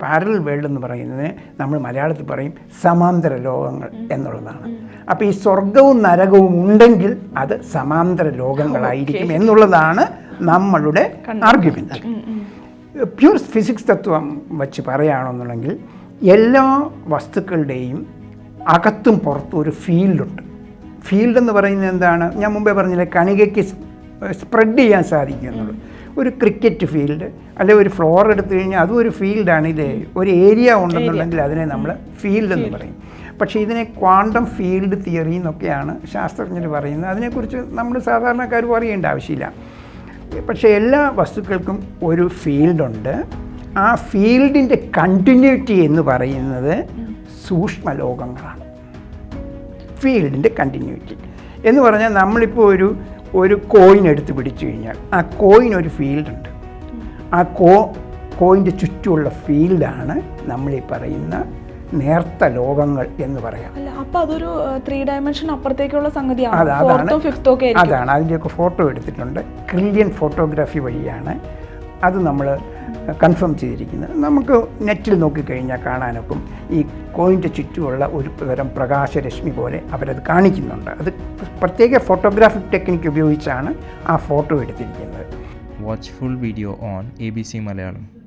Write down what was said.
Parallel world എന്ന് പറയുന്നത് നമ്മൾ മലയാളത്തിൽ പറയും സമാന്തര ലോകങ്ങൾ എന്നുള്ളതാണ്. അപ്പോൾ ഈ സ്വർഗവും നരകവും ഉണ്ടെങ്കിൽ അത് സമാന്തര ലോകങ്ങളായിരിക്കും എന്നുള്ളതാണ് നമ്മളുടെ ആർഗ്യുമെന്റ് പ്യൂർ ഫിസിക്സ് തത്വം വച്ച് പറയുകയാണെന്നുണ്ടെങ്കിൽ എല്ലാ വസ്തുക്കളുടെയും അകത്തും പുറത്തും ഒരു ഫീൽഡുണ്ട് ഫീൽഡ് എന്ന് പറയുന്നത് എന്താണ്? ഞാൻ മുമ്പേ പറഞ്ഞില്ലേ കണികയ്ക്ക് സ്പ്രെഡ് ചെയ്യാൻ സാധിക്കും എന്നുള്ളത് ഒരു ക്രിക്കറ്റ് ഫീൽഡ് അല്ലെ ഒരു ഫ്ലോർ എടുത്തു കഴിഞ്ഞാൽ അതും ഒരു ഫീൽഡാണ് ഇത്. ഒരു ഏരിയ ഉണ്ടെന്നുണ്ടെങ്കിൽ അതിനെ നമ്മൾ ഫീൽഡ് എന്ന് പറയും. പക്ഷേ ഇതിനെ ക്വാണ്ടം ഫീൽഡ് തിയറി എന്നൊക്കെയാണ് ശാസ്ത്രജ്ഞർ പറയുന്നത്. അതിനെക്കുറിച്ച് നമ്മൾ സാധാരണക്കാർ അറിയേണ്ട ആവശ്യമില്ല. പക്ഷേ എല്ലാ വസ്തുക്കൾക്കും ഒരു ഫീൽഡുണ്ട്. ആ ഫീൽഡിന്റെ കണ്ടിന്യൂറ്റി എന്ന് പറയുന്നത് സൂക്ഷ്മലോകങ്ങളാണ്. ഫീൽഡിന്റെ കണ്ടിന്യൂറ്റി. എന്ന് പറഞ്ഞാൽ നമ്മളിപ്പോൾ ഒരു ഒരു കോയിൻ എടുത്ത് പിടിച്ചു കഴിഞ്ഞാൽ ആ കോയിൻ ഒരു ഫീൽഡുണ്ട് ആ കോ കോയിന്റെ ചുറ്റുമുള്ള ഫീൽഡാണ് നമ്മൾ ഈ പറയുന്ന നേർത്ത ലോകങ്ങൾ എന്ന് പറയാം. അപ്പോൾ അപ്പൊ അതൊരു ത്രീ ഡയമെൻഷൻ അപ്പുറത്തേക്കുള്ള സംഗതി സംഗതിയാണ്. അതാണ് അതാണ്. അതിന്റെയൊക്കെ ഫോട്ടോ എടുത്തിട്ടുണ്ട്. ക്രില്യൻ ഫോട്ടോഗ്രാഫി വഴിയാണ് അത് നമ്മൾ കൺഫേം ചെയ്തിരിക്കുന്നത്. നമുക്ക് നെറ്റിൽ നോക്കിക്കഴിഞ്ഞാൽ കാണാനൊക്കും. ഈ കോയിന്റെ ചുറ്റുമുള്ള ഒരു തരം പ്രകാശരശ്മി പോലെ അവരത് കാണിക്കുന്നുണ്ട് അത് പ്രത്യേക ഫോട്ടോഗ്രാഫിക് ടെക്നിക്ക് ഉപയോഗിച്ചാണ് ആ ഫോട്ടോ എടുത്തിരിക്കുന്നത് watch full video on A B C Malayalam.